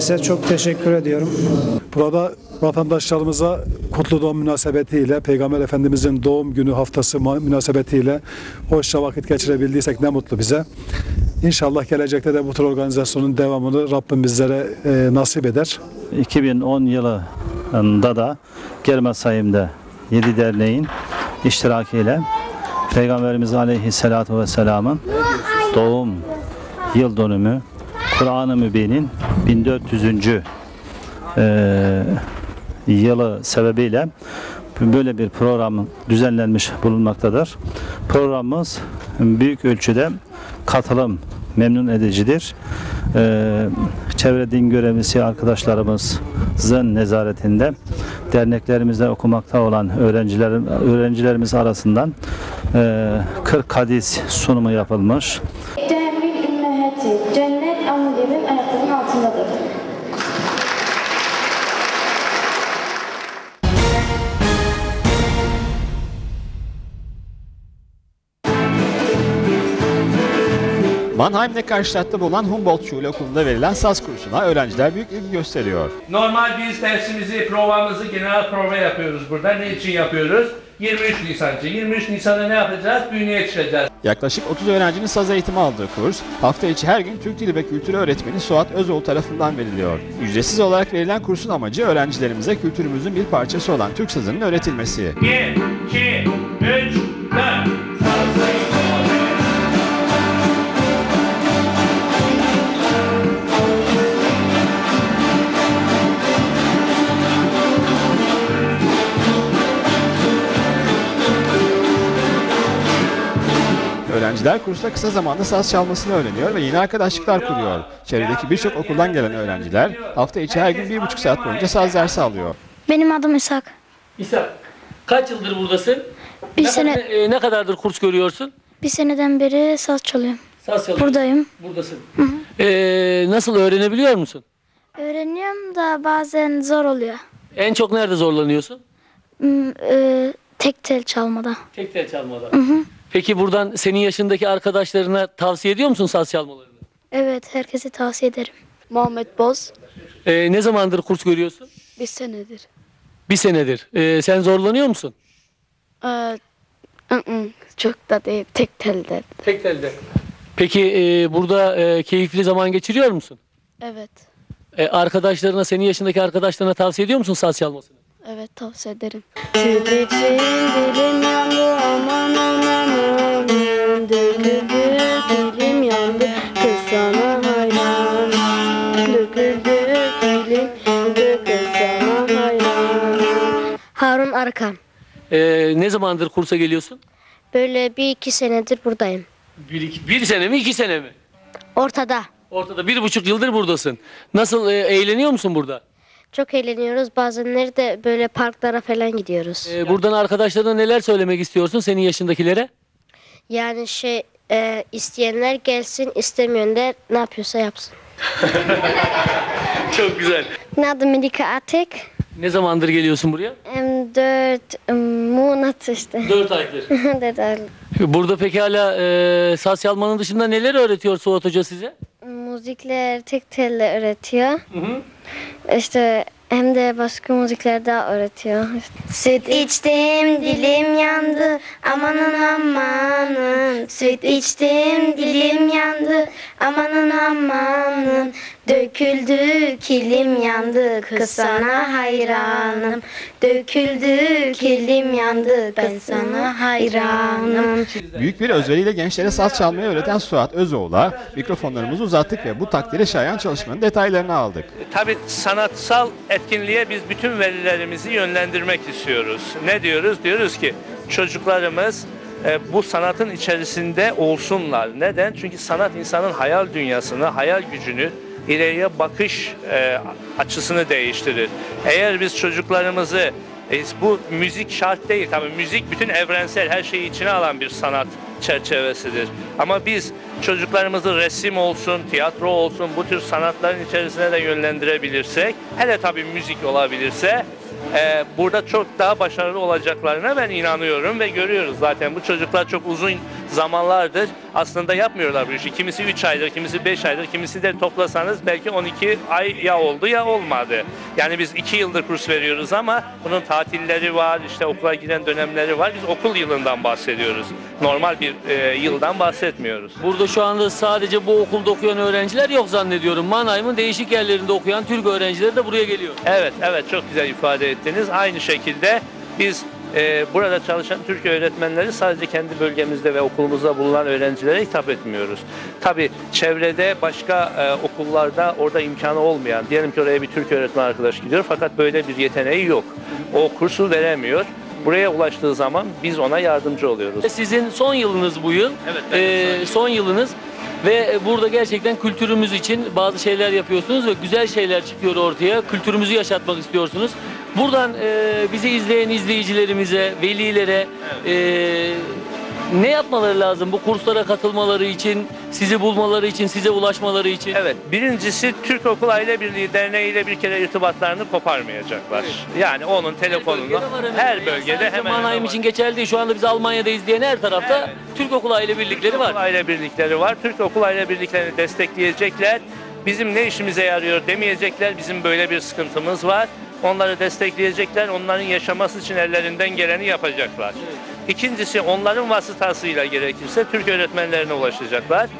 Size çok teşekkür ediyorum. Burada vatandaşlarımıza kutlu doğum münasebetiyle, Peygamber Efendimizin doğum günü haftası münasebetiyle hoşça vakit geçirebildiysek ne mutlu bize. İnşallah gelecekte de bu tür organizasyonun devamını Rabbim bizlere e, nasip eder. 2010 yılında da Germe Sayım'da 7 derneğin iştirakiyle Peygamberimiz Aleyhisselatü Vesselam'ın doğum yıl dönümü Kur'an-ı Mübin'in 1400. eee, yılı sebebiyle böyle bir program düzenlenmiş bulunmaktadır. Programımız büyük ölçüde katılım memnun edicidir. Eee çevre din görevlisi arkadaşlarımızın nezaretinde derneklerimizde okumakta olan öğrencilerin öğrencilerimiz arasından eee 40 hadis sunumu yapılmış. Mannheim Neckarstadt'ta bulunan Humboldt Schule Okulu'nda verilen saz kursuna öğrenciler büyük ilgi gösteriyor. Normal biz dersimizi, provamızı genel prova yapıyoruz burada. Ne için yapıyoruz? 23 Nisan için. 23 Nisan'da ne yapacağız? Bünyeye çıkacağız. Yaklaşık 30 öğrencinin saz eğitimi aldığı kurs, hafta içi her gün Türk Dili ve Kültürü öğretmeni Suat Özoğlu tarafından veriliyor. Ücretsiz olarak verilen kursun amacı öğrencilerimize kültürümüzün bir parçası olan Türk sazının öğretilmesi. 1, 2, 3, 4. Öğrenciler kursta kısa zamanda saz çalmasını öğreniyor ve yeni arkadaşlıklar kuruyor. Çevredeki birçok okuldan gelen öğrenciler hafta içi her gün bir buçuk saat boyunca saz dersi alıyor. Benim adım İshak. İsa, kaç yıldır buradasın? Bir ne, sene- ne, e, ne kadardır kurs görüyorsun? Bir seneden beri saz çalıyorum. Saz çalıyorsun. Buradayım. Buradasın. E, nasıl öğrenebiliyor musun? Öğreniyorum da bazen zor oluyor. En çok nerede zorlanıyorsun? Hmm, e, tek tel çalmada. Tek tel çalmada. Peki buradan senin yaşındaki arkadaşlarına tavsiye ediyor musun saz çalmalarını? Evet, herkese tavsiye ederim. Muhammed Boz E, ne zamandır kurs görüyorsun? bir senedir. Bir senedir. E, sen zorlanıyor musun? Ee, ı-ı, çok da değil, tek telde. Tek telde. Peki e, burada e, keyifli zaman geçiriyor musun? Evet, E, arkadaşlarına, senin yaşındaki arkadaşlarına tavsiye ediyor musun saz çalmasını? Evet tavsiye ederim. Dilim yandı aman aman Döküldü dilim yandı kız sana hayran Döküldü dilim yandı kız sana hayran Harun Arkan. E, ne zamandır kursa geliyorsun? Böyle bir iki senedir buradayım. Bir, iki- bir sene mi, iki sene mi? Ortada. Ortada bir buçuk yıldır buradasın. Nasıl e, eğleniyor musun burada? Çok eğleniyoruz. Bazenleri de böyle parklara falan gidiyoruz. E, buradan arkadaşlarına neler söylemek istiyorsun senin yaşındakilere? Yani şey e, isteyenler gelsin, istemeyenler ne yapıyorsa yapsın. Çok güzel. Adım Melika Atek. Ne zamandır geliyorsun buraya? M4 Muğnat işte. Dört aydır. Dedal. Burada pekala e, saz çalmanın dışında neler öğretiyor Suat Hoca size? Müzikler tek telle öğretiyor. İşte hem de başka müzikler daha öğretiyor. Süt içtim dilim yandı. Amanın amanın. Süt içtim dilim yandı. Amanın amanın Döküldü kilim yandı kız sana hayranım Döküldü kilim yandı ben sana hayranım Büyük bir özveriyle gençlere saz çalmayı öğreten Suat Özoğlu'na mikrofonlarımızı uzattık ve bu takdire şayan çalışmanın detaylarını aldık. Tabii sanatsal etkinliğe biz bütün velilerimizi yönlendirmek istiyoruz. Ne diyoruz? Diyoruz ki çocuklarımız e, bu sanatın içerisinde olsunlar. Neden? Çünkü sanat insanın hayal dünyasını, hayal gücünü, ileriye bakış e, açısını değiştirir. Eğer biz çocuklarımızı e, bu müzik şart değil tabii müzik bütün evrensel her şeyi içine alan bir sanat çerçevesidir. Ama biz çocuklarımızı resim olsun, tiyatro olsun bu tür sanatların içerisine de yönlendirebilirsek, hele tabii müzik olabilirse e, burada çok daha başarılı olacaklarına ben inanıyorum ve görüyoruz zaten bu çocuklar çok uzun zamanlardır aslında yapmıyorlar bu işi. Kimisi 3 aydır, kimisi 5 aydır, kimisi de toplasanız belki 12 ay ya oldu ya olmadı. Yani biz 2 yıldır kurs veriyoruz ama bunun tatilleri var, işte okula giden dönemleri var. Biz okul yılından bahsediyoruz. Normal bir e, yıldan bahsetmiyoruz. Burada şu anda sadece bu okulda okuyan öğrenciler yok zannediyorum. Mannheim'ın değişik yerlerinde okuyan Türk öğrencileri de buraya geliyor. Evet, evet çok güzel ifade ettiniz. Aynı şekilde biz e, burada çalışan Türk öğretmenleri sadece kendi bölgemizde ve okulumuzda bulunan öğrencilere hitap etmiyoruz. Tabii çevrede başka e, okullarda orada imkanı olmayan, diyelim ki oraya bir Türk öğretmen arkadaş gidiyor fakat böyle bir yeteneği yok. O kursu veremiyor. Buraya ulaştığı zaman biz ona yardımcı oluyoruz. Sizin son yılınız bu yıl. Evet, evet, Ee, son yılınız. Ve burada gerçekten kültürümüz için bazı şeyler yapıyorsunuz ve güzel şeyler çıkıyor ortaya. Kültürümüzü yaşatmak istiyorsunuz. Buradan e, bizi izleyen izleyicilerimize, velilere e, ne yapmaları lazım bu kurslara katılmaları için, sizi bulmaları için, size ulaşmaları için? Evet, birincisi Türk Okul Aile Birliği Derneği ile bir kere irtibatlarını koparmayacaklar. Yani onun telefonunu bölgede var hemen. her bölgede hemen Mannheim hemen için geçerli değil. Şu anda biz Almanya'da izleyen her tarafta Evet. Türk Okul Aile Birlikleri Türk var. Okul Aile Birlikleri var. Türk Okul Aile Birliklerini destekleyecekler. Bizim ne işimize yarıyor demeyecekler. Bizim böyle bir sıkıntımız var. Onları destekleyecekler. Onların yaşaması için ellerinden geleni yapacaklar. İkincisi onların vasıtasıyla gerekirse Türk öğretmenlerine ulaşacaklar.